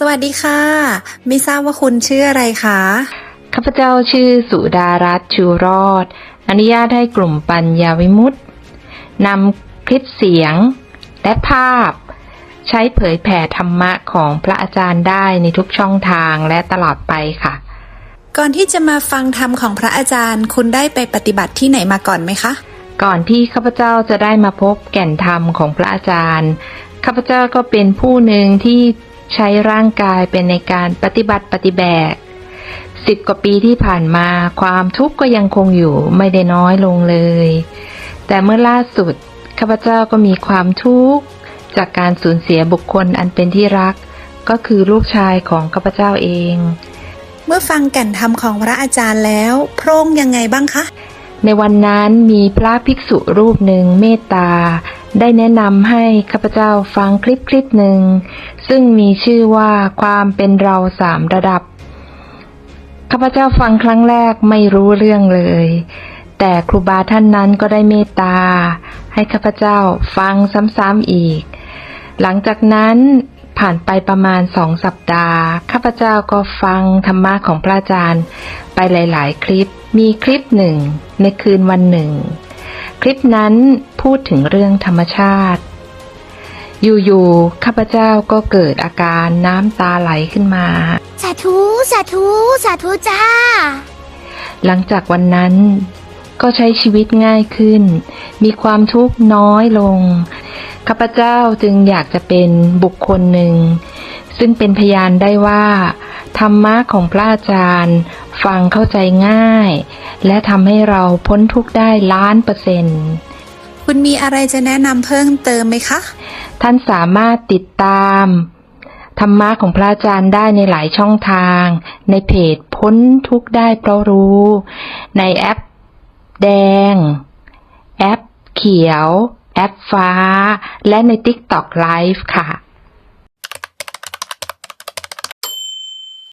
สวัสดีค่ะ ไม่ทราบว่าคุณชื่ออะไรคะข้าพเจ้าชื่อสุดารัตน์ชูรอด อนุญาตให้กลุ่มปัญญาวิมุตตินำคลิปเสียง และภาพ ใช้เผยแผ่ธรรมะของพระอาจารย์ได้ในทุกช่องทางและตลอดไปค่ะ ก่อนที่จะมาฟังธรรมของพระอาจารย์ คุณได้ไปปฏิบัติที่ไหนมาก่อนไหมคะ ก่อนที่ข้าพเจ้าจะได้มาพบแก่นธรรมของพระอาจารย์ข้าพเจ้าก็เป็นผู้หนึ่งที่ ใช้ร่างกายเป็นในการปฏิบัติปฏิแบกสิบกว่าปีที่ผ่านมาความทุกข์ก็ยังคงอยู่ไม่ได้น้อยลงเลย แต่เมื่อล่าสุดข้าพเจ้าก็มีความทุกข์จากการสูญเสียบุคคลอันเป็นที่รัก ก็คือลูกชายของข้าพเจ้าเอง เมื่อฟังแก่นธรรมของพระอาจารย์แล้วพระองยังไงบ้างคะ ในวันนั้นมีพระภิกษุรูปหนึ่งเมตตา ได้แนะนำให้ข้าพเจ้าฟังคลิปคลิปหนึ่ง ซึ่งมีชื่อว่าความเป็นเราสามระดับ ข้าพเจ้าฟังครั้งแรกไม่รู้เรื่องเลย แต่ครูบาท่านนั้นก็ได้เมตตา ให้ข้าพเจ้าฟังซ้ำๆอีก หลังจากนั้นผ่านไปประมาณสองสัปดาห์ ข้าพเจ้าก็ฟังธรรมะของพระอาจารย์ ไปหลาย ๆ คลิป มีคลิปหนึ่งในคืนวันหนึ่ง คลิปนั้นพูดถึงเรื่องธรรมชาติ อยู่ๆข้าพเจ้าก็เกิดอาการน้ำตาไหลขึ้นมา สาธุ สาธุ สาธุจ้า หลังจากวันนั้น ก็ใช้ชีวิตง่ายขึ้น มีความทุกข์น้อยลง ข้าพเจ้าจึงอยากจะเป็นบุคคลหนึ่ง ซึ่งเป็นพยานได้ว่า ธรรมะของพระอาจารย์ ฟังเข้าใจง่าย และทำให้เราพ้นทุกข์ได้ล้านเปอร์เซ็นต์คุณมีอะไรจะแนะนำเพิ่มเติมไหมคะ ท่านสามารถติดตาม ธรรมะของพระอาจารย์ได้ในหลายช่องทาง ในเพจพ้นทุกข์ได้เพราะรู้ ในแอปแดง แอปเขียว แอปฟ้า และใน TikTok Live ค่ะ